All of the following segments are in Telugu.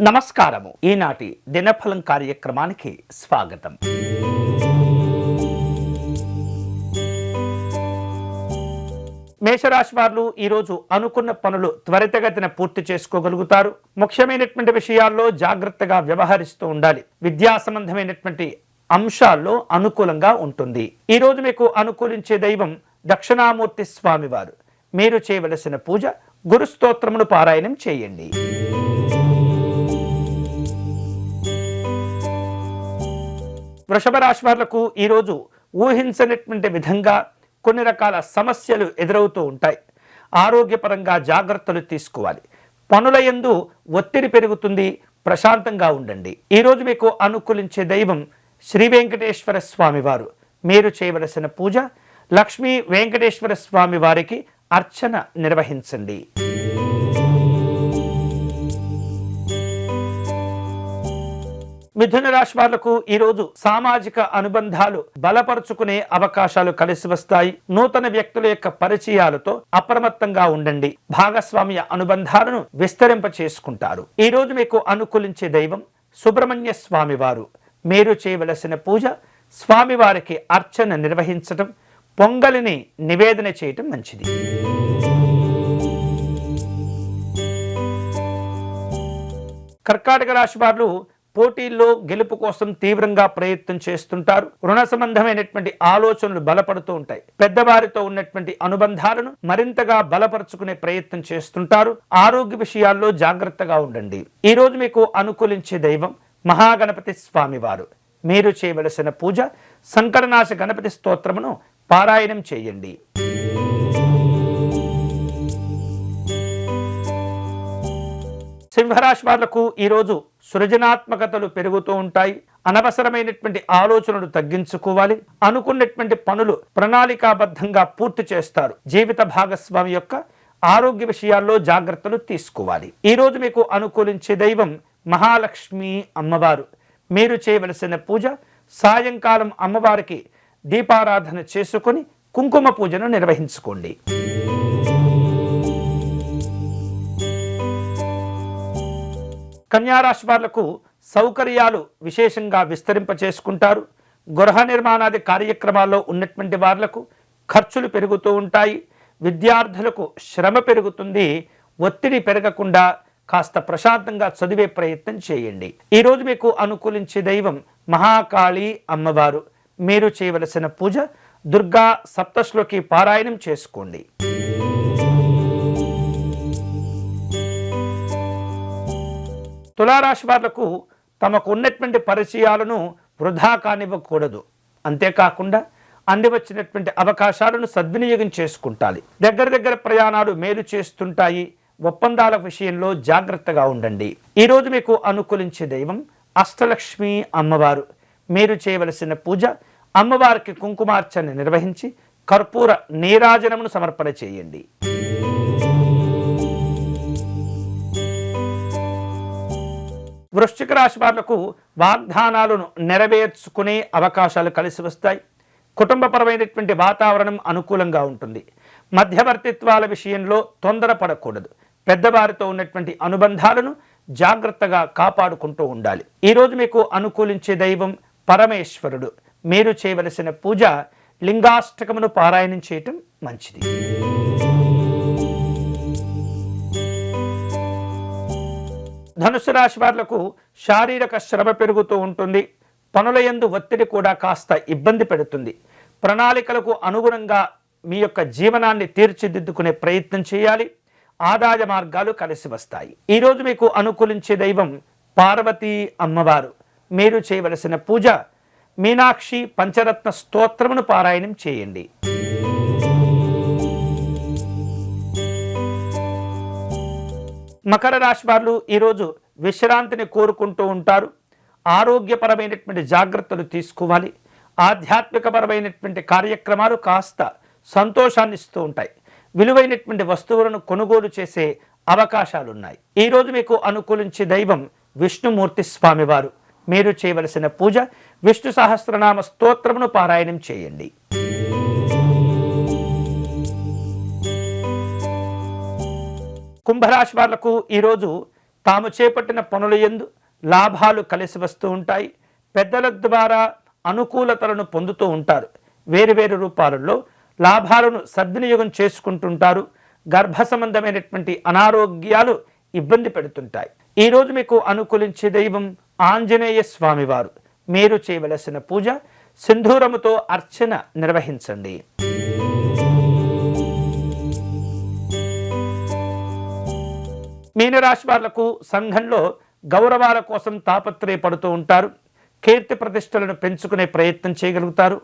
నమస్కారము. ఈనాటి దినఫలం కార్యక్రమానికి స్వాగతం. మేషరాశి వారు ఈరోజు అనుకున్న పనులు త్వరితగతిన పూర్తి చేసుకోగలుగుతారు. ముఖ్యమైనటువంటి విషయాల్లో జాగ్రత్తగా వ్యవహరిస్తూ ఉండాలి. విద్యా సంబంధమైనటువంటి అంశాల్లో అనుకూలంగా ఉంటుంది. ఈ రోజు మీకు అనుకూలించే దైవం దక్షిణామూర్తి స్వామివారు. మీరు చేయవలసిన పూజ గురుస్తోత్రమును పారాయణం చేయండి. వృషభ రాశి వాళ్ళకు ఈరోజు ఊహించనటువంటి విధంగా కొన్ని రకాల సమస్యలు ఎదురవుతూ ఉంటాయి. ఆరోగ్యపరంగా జాగ్రత్తలు తీసుకోవాలి. పనుల యందు ఒత్తిడి పెరుగుతుంది. ప్రశాంతంగా ఉండండి. ఈరోజు మీకు అనుకూలించే దైవం శ్రీ వెంకటేశ్వర స్వామివారు మీరు చేయవలసిన పూజ లక్ష్మీ వెంకటేశ్వర స్వామి వారికి అర్చన నిర్వహించండి. మిథున రాశి వాళ్ళకు ఈరోజు సామాజిక అనుబంధాలు బలపరుచుకునే అవకాశాలు కలిసి వస్తాయి. నూతన వ్యక్తుల యొక్క పరిచయాలతో అప్రమత్తంగా ఉండండి. భాగస్వామ్య అనుబంధాలను విస్తరింప చేసుకుంటారు. ఈ రోజు మీకు అనుకూలించే దైవం సుబ్రహ్మణ్య స్వామివారు. మీరు చేయవలసిన పూజ స్వామివారికి అర్చన నిర్వహించటం పొంగలిని నివేదన చేయటం మంచిది. కర్కాటక రాశి వారు పోటీల్లో గెలుపు కోసం తీవ్రంగా ప్రయత్నం చేస్తుంటారు. రుణ సంబంధమైనటువంటి ఆలోచనలు బలపడుతూ ఉంటాయి. పెద్దవారితో ఉన్నటువంటి అనుబంధాలను మరింతగా బలపరుచుకునే ప్రయత్నం చేస్తుంటారు. ఆరోగ్య విషయాల్లో జాగ్రత్తగా ఉండండి. ఈరోజు మీకు అనుకూలించే దైవం మహాగణపతి స్వామివారు. మీరు చేయవలసిన పూజ సంకరనాశ గణపతి స్తోత్రమును పారాయణం చేయండి. సింహరాశి వాళ్ళకు ఈరోజు సృజనాత్మకతలు పెరుగుతూ ఉంటాయి. అనవసరమైనటువంటి ఆలోచనలు తగ్గించుకోవాలి. అనుకున్నటువంటి పనులు ప్రణాళికాబద్ధంగా పూర్తి చేస్తారు. జీవిత భాగస్వామి యొక్క ఆరోగ్య విషయాల్లో జాగ్రత్తలు తీసుకోవాలి. ఈరోజు మీకు అనుకూలించే దైవం మహాలక్ష్మి అమ్మవారు. మీరు చేయవలసిన పూజ సాయంకాలం అమ్మవారికి దీపారాధన చేసుకొని కుంకుమ పూజను నిర్వహించుకోండి. కన్యారాశి వాళ్ళకు సౌకర్యాలు విశేషంగా విస్తరింప చేసుకుంటారు గృహ నిర్మాణాది కార్యక్రమాల్లో ఉన్నటువంటి వాళ్ళకు ఖర్చులు పెరుగుతూ ఉంటాయి. విద్యార్థులకు శ్రమ పెరుగుతుంది. ఒత్తిడి పెరగకుండా కాస్త ప్రశాంతంగా చదివే ప్రయత్నం చేయండి. ఈరోజు మీకు అనుకూలించే దైవం మహాకాళి అమ్మవారు. మీరు చేయవలసిన పూజ దుర్గా సప్తశ్లోకి పారాయణం చేసుకోండి. తులారాశి వాళ్ళకు తమకు ఉన్నటువంటి పరిచయాలను వృధా కానివ్వకూడదు. అంతేకాకుండా అందివచ్చినటువంటి అవకాశాలను సద్వినియోగం చేసుకుంటాలి. దగ్గర దగ్గర ప్రయాణాలు మేలు చేస్తుంటాయి. ఒప్పందాల విషయంలో జాగ్రత్తగా ఉండండి. ఈరోజు మీకు అనుకూలించే దైవం అష్టలక్ష్మి అమ్మవారు. మీరు చేయవలసిన పూజ అమ్మవారికి కుంకుమార్చన నిర్వహించి కర్పూర నీరాజనమును సమర్పణ చేయండి. వృశ్చిక రాశి వాళ్ళకు వాగ్దానాలను నెరవేర్చుకునే అవకాశాలు కలిసి వస్తాయి. కుటుంబపరమైనటువంటి వాతావరణం అనుకూలంగా ఉంటుంది. మధ్యవర్తిత్వాల విషయంలో తొందరపడకూడదు. పెద్దవారితో ఉన్నటువంటి అనుబంధాలను జాగ్రత్తగా కాపాడుకుంటూ ఉండాలి. ఈరోజు మీకు అనుకూలించే దైవం పరమేశ్వరుడు. మీరు చేయవలసిన పూజ లింగాష్టకమును పారాయణం చేయటం మంచిది. ధనుసు రాశి వాళ్ళకు శారీరక శ్రమ పెరుగుతూ ఉంటుంది. పనుల యందు ఒత్తిడి కూడా కాస్త ఇబ్బంది పెడుతుంది. ప్రణాళికలకు అనుగుణంగా మీ యొక్క జీవనాన్ని తీర్చిదిద్దుకునే ప్రయత్నం చేయాలి. ఆదాయ మార్గాలు కలిసి వస్తాయి. ఈరోజు మీకు అనుకూలించే దైవం పార్వతీ అమ్మవారు. మీరు చేయవలసిన పూజ మీనాక్షి పంచరత్న స్తోత్రమును పారాయణం చేయండి. మకర రాశి వారు ఈరోజు విశ్రాంతిని కోరుకుంటూ ఉంటారు. ఆరోగ్యపరమైనటువంటి జాగ్రత్తలు తీసుకోవాలి. ఆధ్యాత్మికపరమైనటువంటి కార్యక్రమాలు కాస్త సంతోషాన్ని ఇస్తూ ఉంటాయి. విలువైనటువంటి వస్తువులను కొనుగోలు చేసే అవకాశాలు ఉన్నాయి ఈరోజు మీకు అనుకూలించే దైవం విష్ణుమూర్తి స్వామివారు. మీరు చేయవలసిన పూజ విష్ణు సహస్రనామ స్తోత్రమును పారాయణం చేయండి. కుంభరాశి వాళ్ళకు ఈరోజు తాము చేపట్టిన పనుల ఎందు లాభాలు కలిసి వస్తూ ఉంటాయి. పెద్దల ద్వారా అనుకూలతలను పొందుతూ ఉంటారు. వేరువేరు రూపాలలో లాభాలను సద్వినియోగం చేసుకుంటుంటారు. గర్భ సంబంధమైనటువంటి అనారోగ్యాలు ఇబ్బంది పెడుతుంటాయి. ఈరోజు మీకు అనుకూలించే దైవం ఆంజనేయ స్వామివారు. మీరు చేయవలసిన పూజ సింధూరముతో అర్చన నిర్వహించండి. మీనరాశి వాళ్ళకు సంఘంలో గౌరవాల కోసం తాపత్రయపడుతూ ఉంటారు. కీర్తి ప్రతిష్టలను పెంచుకునే ప్రయత్నం చేయగలుగుతారు.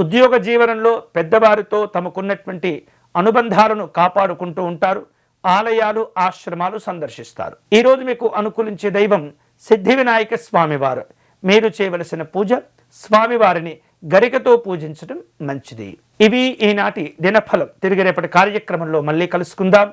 ఉద్యోగ జీవనంలో పెద్దవారితో తమకున్నటువంటి అనుబంధాలను కాపాడుకుంటూ ఉంటారు. ఆలయాలు ఆశ్రమాలు సందర్శిస్తారు. ఈరోజు మీకు అనుకూలించే దైవం సిద్ధి వినాయక స్వామివారు. మీరు చేయవలసిన పూజ స్వామివారిని గరికతో పూజించడం మంచిది. ఇవి ఈనాటి దినఫలం. తిరిగి రేపటి కార్యక్రమంలో మళ్ళీ కలుసుకుందాం.